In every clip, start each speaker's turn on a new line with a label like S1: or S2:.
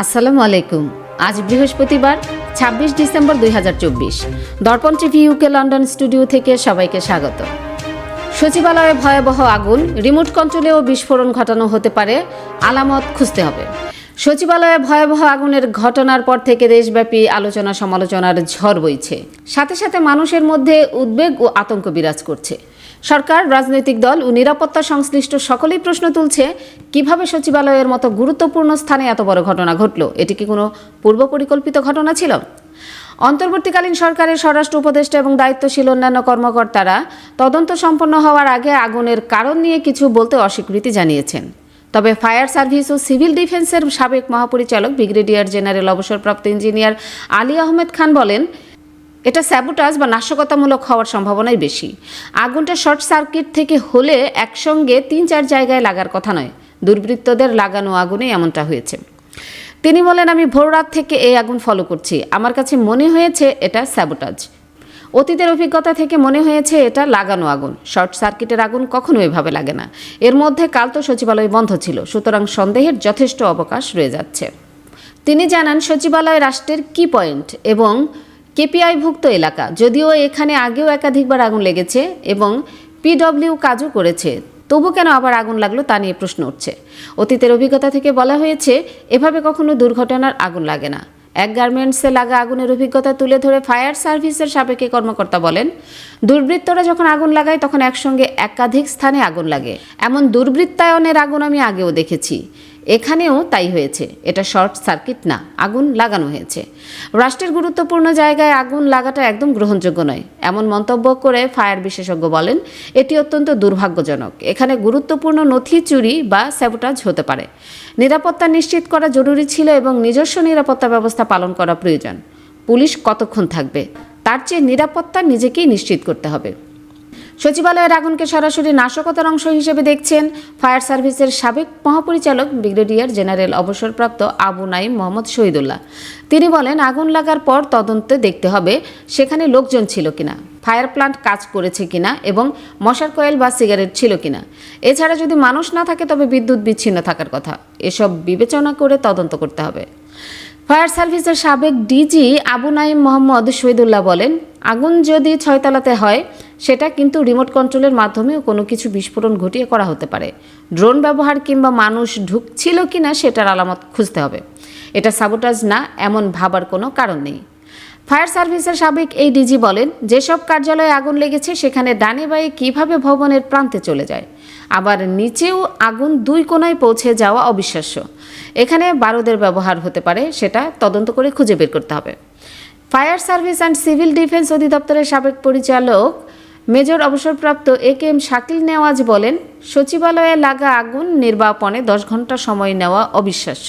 S1: আসসালামু আলাইকুম। আজ বৃহস্পতিবার, ছাব্বিশ ডিসেম্বর দু হাজার চব্বিশ। দর্পণ টিভি ইউকে লন্ডন স্টুডিও থেকে সবাইকে স্বাগত। সচিবালয়ে ভয়াবহ আগুন, রিমোট কন্ট্রোলেও বিস্ফোরণ ঘটানো হতে পারে, আলামত খুঁজতে হবে। সচিবালয়ে ভয়াবহ আগুনের ঘটনার পর থেকে দেশব্যাপী আলোচনা সমালোচনার ঝড় বইছে। সাথে সাথে মানুষের মধ্যে উদ্বেগ ও আতঙ্ক বিরাজ করছে। সরকার, রাজনৈতিক দল ও নিরাপত্তা সংশ্লিষ্ট সকলেই প্রশ্ন তুলছে, কীভাবে সচিবালয়ের মতো গুরুত্বপূর্ণ স্থানে এত বড় ঘটনা ঘটল? এটি কি কোনো পূর্ব পরিকল্পিত ঘটনা ছিল? অন্তর্বর্তীকালীন সরকারের স্বরাষ্ট্র উপদেষ্টা এবং দায়িত্বশীল অন্যান্য কর্মকর্তারা তদন্ত সম্পন্ন হওয়ার আগে আগুনের কারণ নিয়ে কিছু বলতে অস্বীকৃতি জানিয়েছেন। তবে ফায়ার সার্ভিস ও সিভিল ডিফেন্সের সাবেক মহাপরিচালক, ব্রিগেডিয়ার জেনারেল অবসরপ্রাপ্ত ইঞ্জিনিয়ার আলী আহমেদ খান বলেন এটা স্যাবোটাজ বা নাশকতামূলক হওয়ার সম্ভাবনাই বেশি। আগুনটা শর্ট সার্কিট থেকে হলে একসঙ্গে তিন চার জায়গায় লাগার কথা নয়। দুর্বৃত্তদের লাগানো আগুনে এমনটা হয়েছে। তিনি বলেন, আমি ভোররাত থেকে এই আগুন ফলো করছি। আমার কাছে মনে হয়েছে এটা স্যাবোটাজ অতীতের অভিজ্ঞতা থেকে মনে হয়েছে এটা লাগানো আগুন। শর্ট সার্কিটের আগুন কখনো এভাবে লাগে না। এর মধ্যে কাল তো সচিবালয় বন্ধ ছিল। সুতরাং সন্দেহের যথেষ্ট অবকাশ রয়ে যাচ্ছে। তিনি জানান, সচিবালয় রাষ্ট্রের কি পয়েন্ট এবং কেপিআইভুক্ত এলাকা, যদিও এখানে আগেও একাধিকবার আগুন লেগেছে এবং পিডব্লিউ কাজও করেছে, তবু কেন আবার আগুন লাগল তা নিয়ে প্রশ্ন উঠছে। অতীতের অভিজ্ঞতা থেকে বলা হয়েছে, এভাবে কখনো দুর্ঘটনার আগুন লাগে না। এক গার্মেন্টসে লাগা আগুনের অভিজ্ঞতা তুলে ধরে ফায়ার সার্ভিসের সাবেকে কর্মকর্তা বলেন, দুর্বৃত্তরা যখন আগুন লাগায় তখন একসঙ্গে একাধিক স্থানে আগুন লাগে। এমন দুর্বৃত্তায়নের আগুন আমি আগেও দেখেছি। এখানেও তাই হয়েছে। এটা শর্ট সার্কিট না, আগুন লাগানো হয়েছে। রাষ্ট্রের গুরুত্বপূর্ণ জায়গায় আগুন লাগাটা একদম গ্রহণযোগ্য নয়, এমন মন্তব্য করে ফায়ার বিশেষজ্ঞ বলেন, এটি অত্যন্ত দুর্ভাগ্যজনক। এখানে গুরুত্বপূর্ণ নথি চুরি বা স্যাবোটাজ হতে পারে। নিরাপত্তা নিশ্চিত করা জরুরি ছিল এবং নিজস্ব নিরাপত্তা ব্যবস্থা পালন করা প্রয়োজন। পুলিশ কতক্ষণ থাকবে? তার চেয়ে নিরাপত্তা নিজেকেই নিশ্চিত করতে হবে। সচিবালয়ের আগুনকে সরাসরি নাশকতার অংশ হিসেবে দেখছেন ফায়ার সার্ভিসের সাবেক মহাপরিচালক ব্রিগেডিয়ার জেনারেল অবসরপ্রাপ্ত আবু নাইম মোহাম্মদ শহীদুল্লাহ। তিনি বলেন, আগুন লাগার পর তদন্তে দেখতে হবে সেখানে লোকজন ছিল কিনা, ফায়ার প্লান্ট কাজ করেছে কিনা এবং মশার কয়েল বা সিগারেট ছিল কিনা। এছাড়া যদি মানুষ না থাকে, তবে বিদ্যুৎ বিচ্ছিন্ন থাকার কথা। এসব বিবেচনা করে তদন্ত করতে হবে। ফায়ার সার্ভিসের সাবেক ডিজি আবু নাইম মোহাম্মদ শহীদুল্লাহ বলেন, আগুন যদি ছয়তলাতে হয় সেটা কিন্তু রিমোট কন্ট্রোলের মাধ্যমেও কোনো কিছু বিস্ফোরণ ঘটিয়ে করা হতে পারে। ড্রোন ব্যবহার কিংবা মানুষ ঢুকছিল কি না সেটার আলামত খুঁজতে হবে। এটা সাবোটাজ না, এমন ভাবার কোনো কারণ নেই। ফায়ার সার্ভিসের সাবেক এই ডিজি বলেন, যেসব কার্যালয়ে আগুন লেগেছে, সেখানে ডানে বায়ে কীভাবে ভবনের প্রান্তে চলে যায়? আবার নিচেও আগুন দুই কোনায় পৌঁছে যাওয়া অবিশ্বাস্য। এখানে বারুদের ব্যবহার হতে পারে, সেটা তদন্ত করে খুঁজে বের করতে হবে। Fire service and civil defence অধিদপ্তরের সাবেক পরিচালক মেজর অবসরপ্রাপ্ত A K M Shakil Newaz বলেন, সচিবালয়ে লাগা আগুন নির্বাপনে দশ ঘণ্টা সময় নেওয়া অবিশ্বাস্য।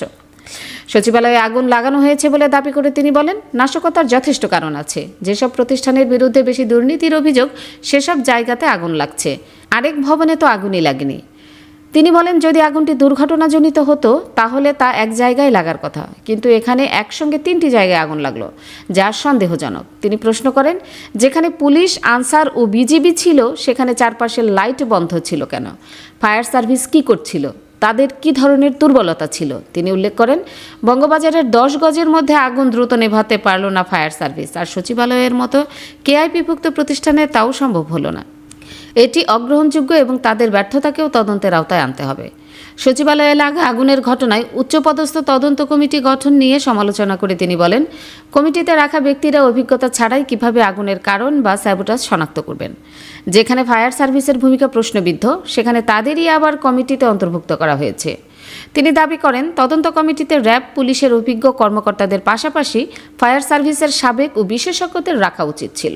S1: সচিবালয়ে আগুন লাগানো হয়েছে বলে দাবি করে তিনি বলেন, নাশকতার যথেষ্ট কারণ আছে। যেসব প্রতিষ্ঠানের বিরুদ্ধে বেশি দুর্নীতির অভিযোগ, সেসব জায়গাতে আগুন লাগছে। আরেক ভবনে তো আগুনই লাগেনি। তিনি বলেন, যদি আগুনটি দুর্ঘটনাজনিত হতো, তাহলে তা এক জায়গায় লাগার কথা। কিন্তু এখানে একসঙ্গে তিনটি জায়গায় আগুন লাগল, যা সন্দেহজনক। তিনি প্রশ্ন করেন, যেখানে পুলিশ, আনসার ও বিজিবি ছিল, সেখানে চারপাশের লাইট বন্ধ ছিল কেন? ফায়ার সার্ভিস কি করছিল? তাদের কি ধরনের দুর্বলতা ছিল? তিনি উল্লেখ করেন, বঙ্গবাজারের দশ গজের মধ্যে আগুন দ্রুত নেভাতে পারল না ফায়ার সার্ভিস। আর সচিবালয়ের মতো কেআইপিভুক্ত প্রতিষ্ঠানে তাও সম্ভব হলো না। এটি অগ্রহণযোগ্য এবং তাদের ব্যর্থতাকেও তদন্তের আওতায় আনতে হবে। সচিবালয়ে লাগা আগুনের ঘটনায় উচ্চপদস্থ তদন্ত কমিটি গঠন নিয়ে সমালোচনা করে তিনি বলেন, কমিটিতে রাখা ব্যক্তিরা অভিজ্ঞতা ছাড়াই কীভাবে আগুনের কারণ বা স্যাবোটাস শনাক্ত করবেন। যেখানে ফায়ার সার্ভিসের ভূমিকা প্রশ্নবিদ্ধ, সেখানে তাদেরই আবার কমিটিতে অন্তর্ভুক্ত করা হয়েছে। তিনি দাবি করেন, তদন্ত কমিটিতে র্যাব, পুলিশের অভিজ্ঞ কর্মকর্তাদের পাশাপাশি ফায়ার সার্ভিসের সাবেক ও বিশেষজ্ঞদের রাখা উচিত ছিল।